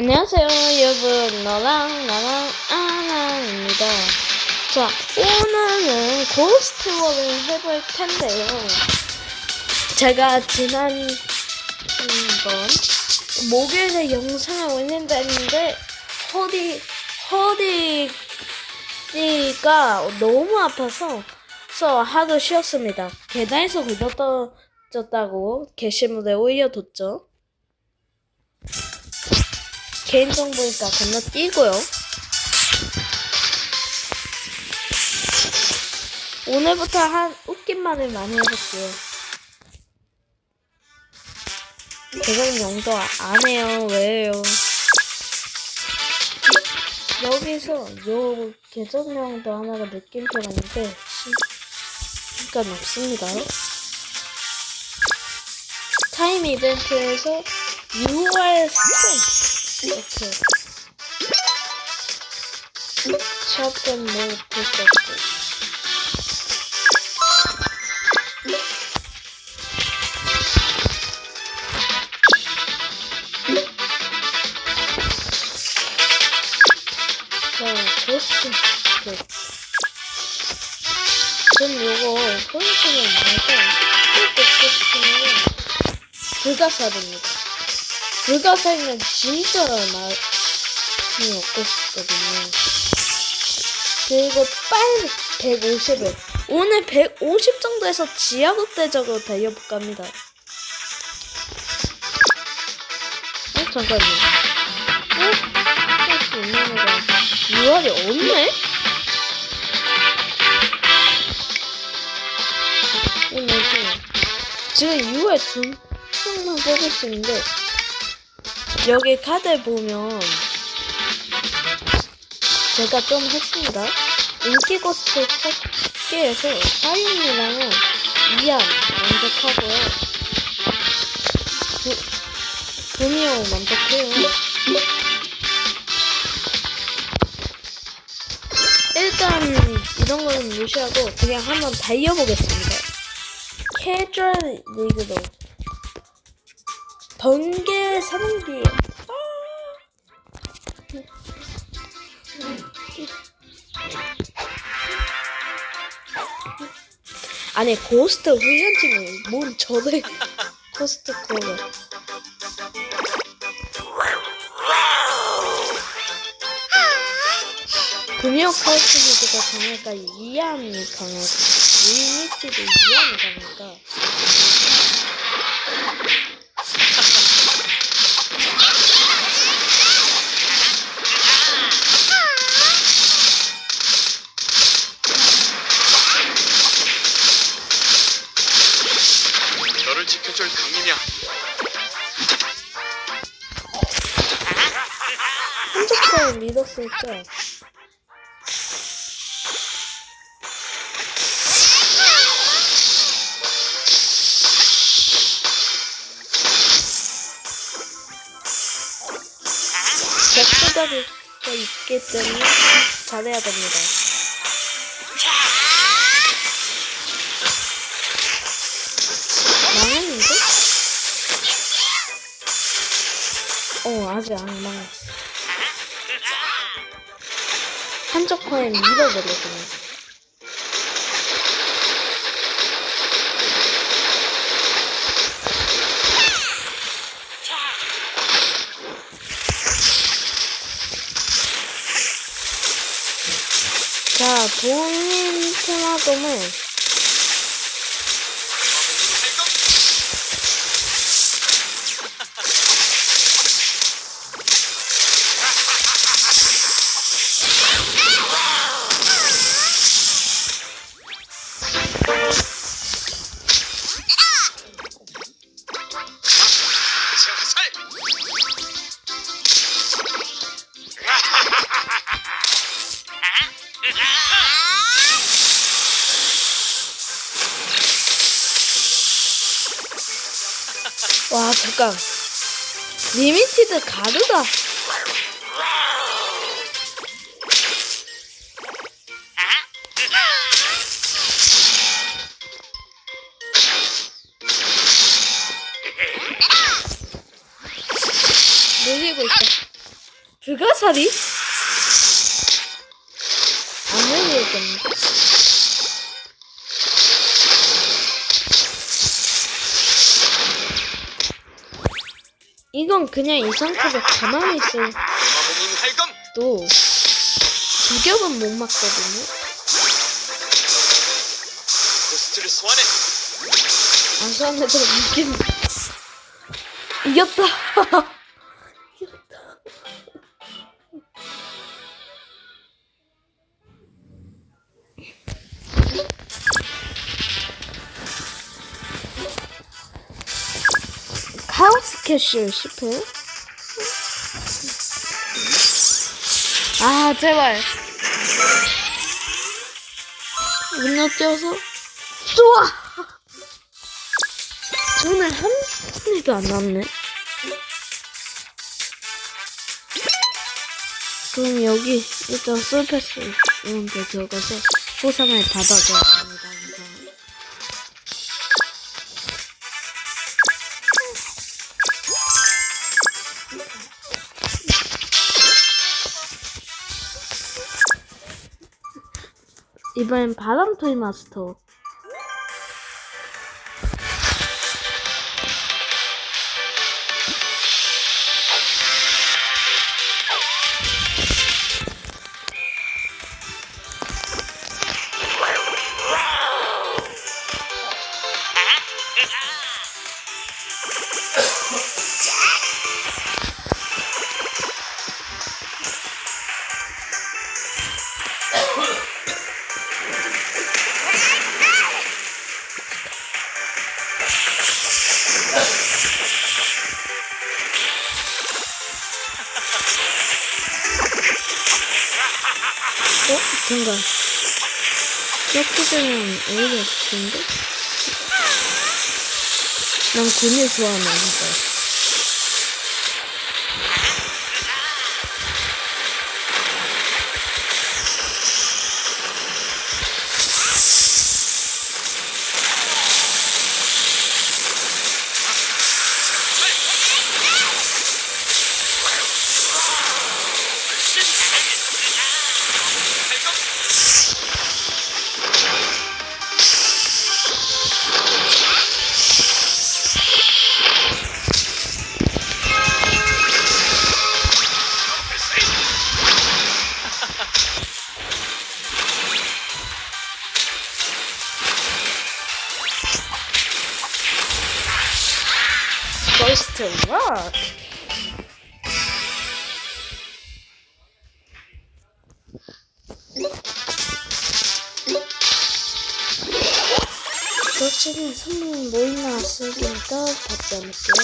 안녕하세요 여러분. 너랑 나랑 아나입니다. 자 오늘은 고스트월을 해볼 텐데요. 제가 지난번 목요일에 영상을 올린다는데 허리 허리가 너무 아파서 서 하루 쉬었습니다. 계단에서 굴러 떨어졌다고 게시물에 올려뒀죠 개인 정보니까 건너뛰고요. 오늘부터 한 웃긴 말을 많이 해볼게요. 계속 영도 안 해요. 왜요? 여기서 요 계정명도 하나가 느낌표 있는데 그러니까 없습니다. 타임 이벤트에서 6월 3일 이렇게. 샷건 고스트 그 그럼 요거 포인트는 꼭 먹고 싶으면 불가사리입니다 불가사리는 진짜 많이 먹고 싶거든요 그리고 빨리 150을 오늘 150 정도에서 지하국대적으로 달려볼까 합니다 어? 잠깐만요 어? 할수 있는 애가 6월이 없네? 오늘 지금 6월 두 명만 뽑을 수 있는데 여기 카드 보면 제가 좀 했습니다. 인기 고스트 찾기에서 사인이랑은 이안 만족하고요. 부, 부미오 만족해요. 일단 이런 거는 무시하고 그냥 한번 달려보겠습니다. 캐주얼 리그로 번개 사랑비 아니 고스트 훈련팀이 뭔 저를 고스트 코어 금융 카우스미드가 강할까 이안이 강할까 리미티드 이안이 강할까 한쪽을 믿었을 때 백수다리가 있기 때문에 잘해야 됩니다. 망했는데? 어, 아직 안 망했어. 한쪽 코에 밀어버렸거든요. 자, 본인 테마돔을 와, 잠깐. 리미티드 가루다. 늘리고 있어. 불가사리? 안 열리겠네. 이건 그냥 이 상태로 가만히 있어도 두 겹은 못 맞거든요. 고스트를 소환해 안수한 애들 이긴. 이겼다. 캐시 실패. 아 제발. 떼어서 좋아. 저는 한 분이도 안 남네. 그럼 여기 일단 솔패스 이런 데 들어가서 보상을 받아줘야 이번엔 바람토이 마스터. 난 군이 좋아하는 진짜. First rock. 그렇지는 선물 뭐 있나 쓰기니까 받지 않을게요.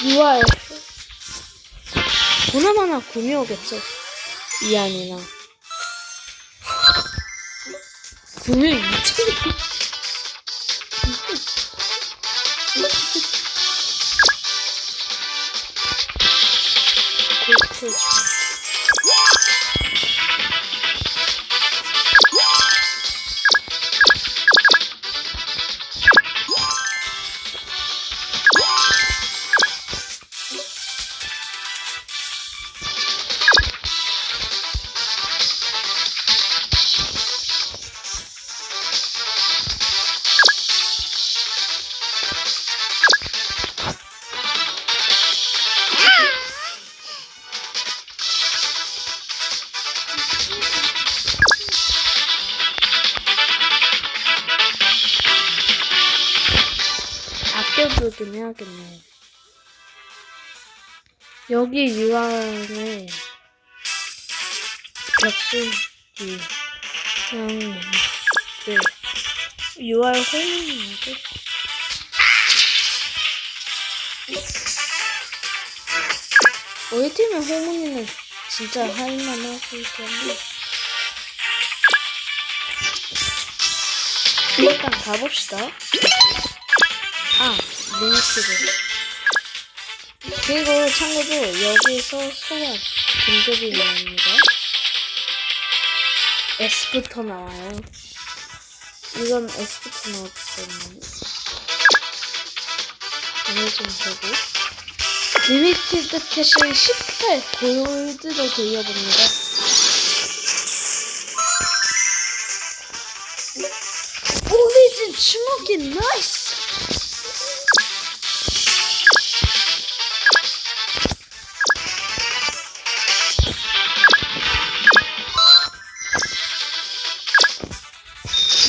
6월 보나마나 구미 오겠죠? 이안이나 구미 미쳤 네. 아껴두긴 해야겠네. 여기 유황에 역수기 향이 네. 유황 호밍인데 우리 팀의 호문이는 진짜 할만하실 텐데 일단 가봅시다. 아, 리미트를. 그리고 참고로 여기서 소환 등급이 나옵니다. S부터 나와요. 이건 S부터 나왔기 때문에. 안해좀 되고. 리미티드 캐시 18 골드로 돌려봅니다. 오리진 주먹이 나이스!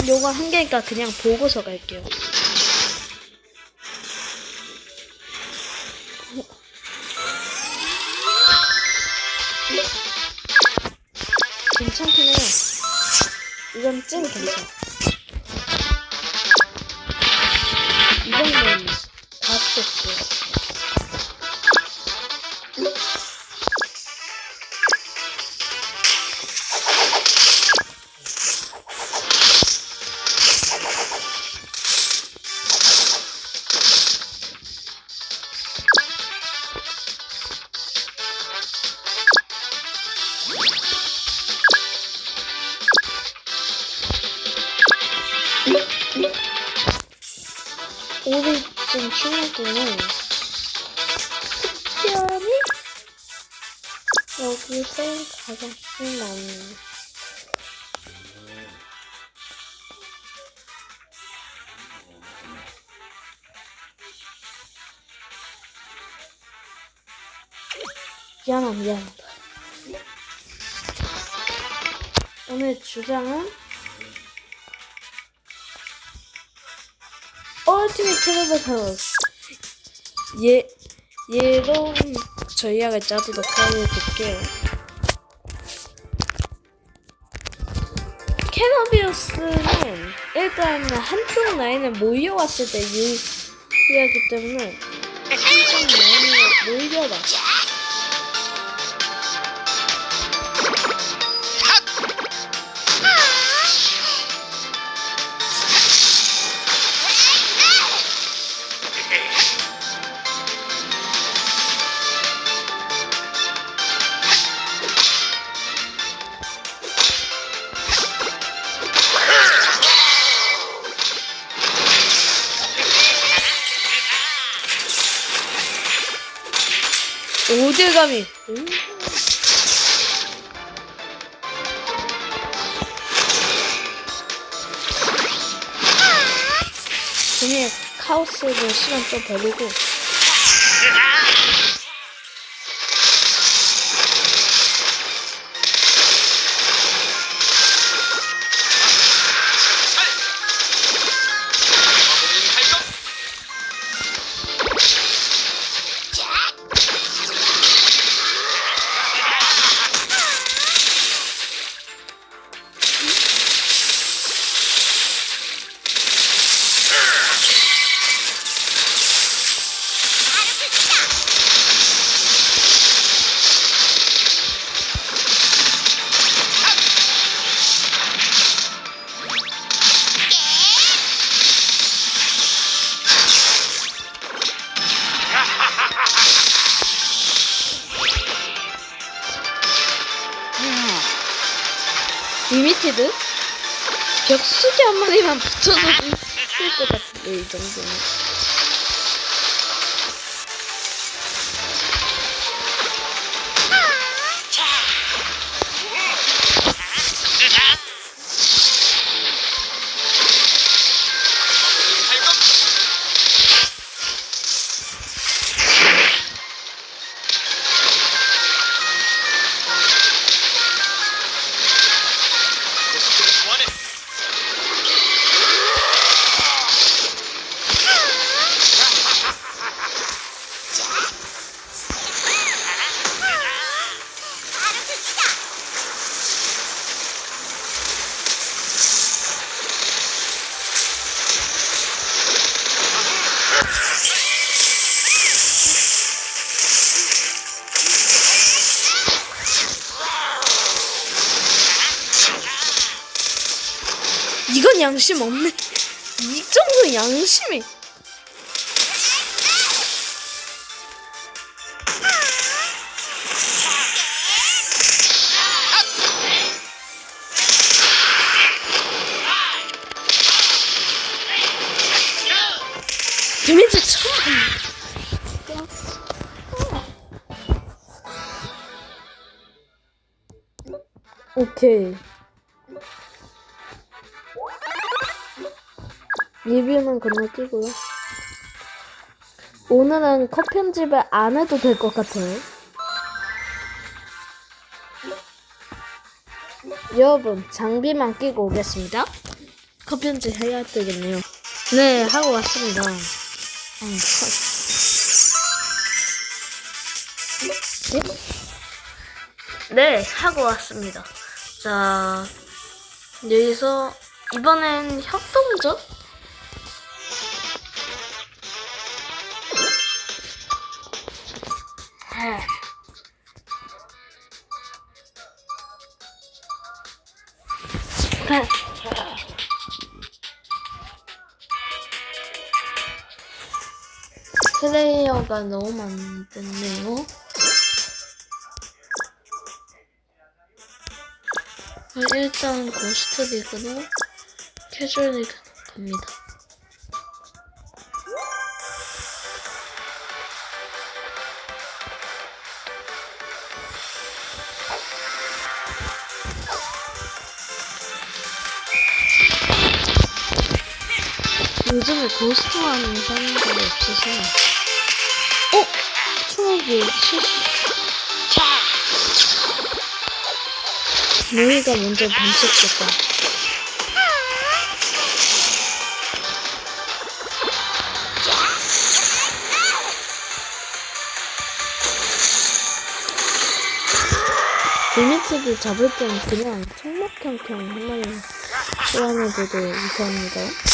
요거 한 개니까 그냥 보고서 갈게요. 괜찮긴 해요. 이건 찐 괜찮아. 오리진 주먹은 특별히 여기서 가장 신나는 미안하 미안하다. 오늘 주장은 얼티밋 트래블 하우스 얘 얘로 전략을 짜도록 하여볼게요. 캐너비우스는 일단 한쪽 라인을 몰려왔을 때 유리하기 때문에 한쪽 라인을 몰려라 오딜감이 음. 그냥 카오스로 시간 좀 버리고 벽수기 한 마리만 붙여도 있을 것 같은데 이 정도는 양심 없네. 이 정도 양심이. 데미지 처음 봅니다. 오케이. 리뷰는 건너뛰고요. 오늘은 컷 편집을 안 해도 될 것 같아요. 여러분, 장비만 끼고 오겠습니다. 컷 편집 해야 되겠네요. 네, 하고 왔습니다. 음, 컷. 네? 네, 하고 왔습니다. 자, 여기서 이번엔 협동전? 네. 네. 플레이어가 너무 많겠네요. 아, 일단 고스트 리그는 캐주얼 리그 갑니다. 요즘에 고스트 하는 사람들이 없어서 어? 추억이 실수 모이가 먼저 반칙했다. 리미티드 잡을 때는 그냥 청목형형 한 마리 소환해줘도 이상합니다.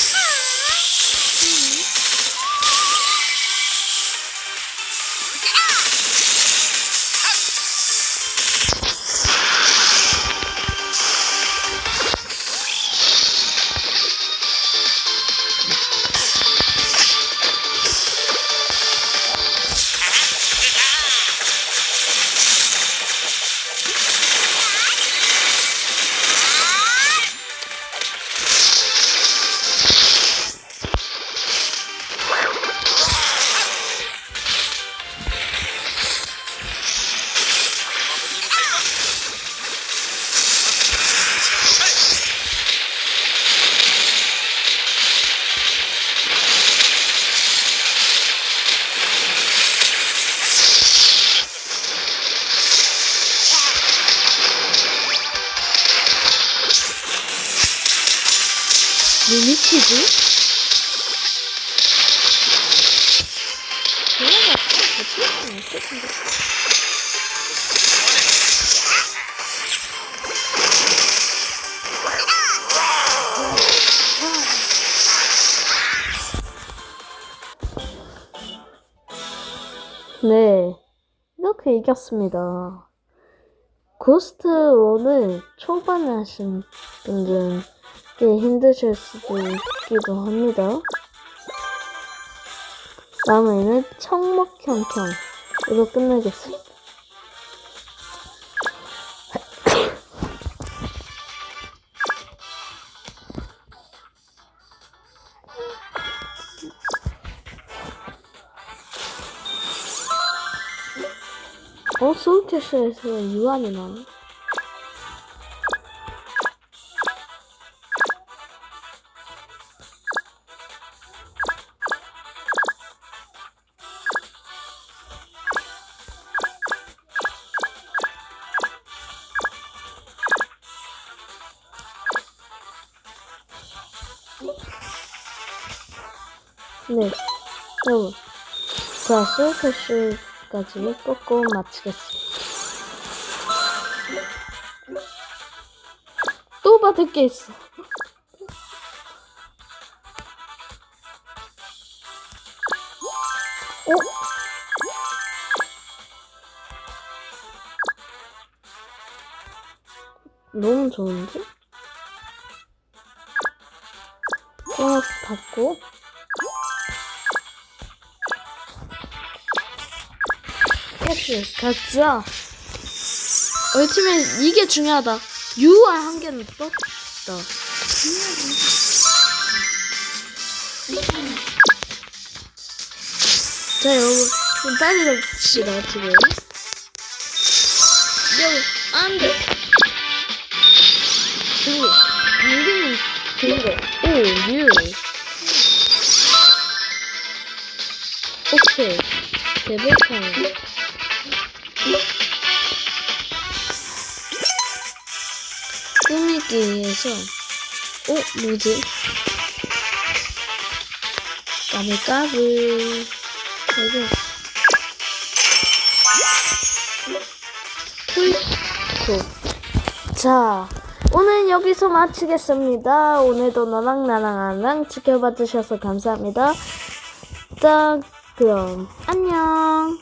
네, 이렇게 이겼습니다. 고스트 1을 초반에 하신 분들은 꽤 힘드실 수도 있기도 합니다. 다음에는 청목형형으로 끝내겠습니다. 소울캐스에서 유한이 나네. 네, 여러분. 자, 소울캐스까지 꽂고 마치겠습니다. 받을 게 있어. 어? 너무 좋은데? 보너스 받고 캐시 가자 얼티면 이게 중요하다 UR 한 개는 떴다. 자 여러분 좀 빨리 잡시다 지금. 여러분 안돼. 그리고 당기는 그거. 오 유. 오케이. 대백탕. 꾸미기에서 어 뭐지? 까불까불. 이거 자 오늘 여기서 마치겠습니다. 오늘도 너랑 나랑 나랑 지켜봐 주셔서 감사합니다. 자 그럼 안녕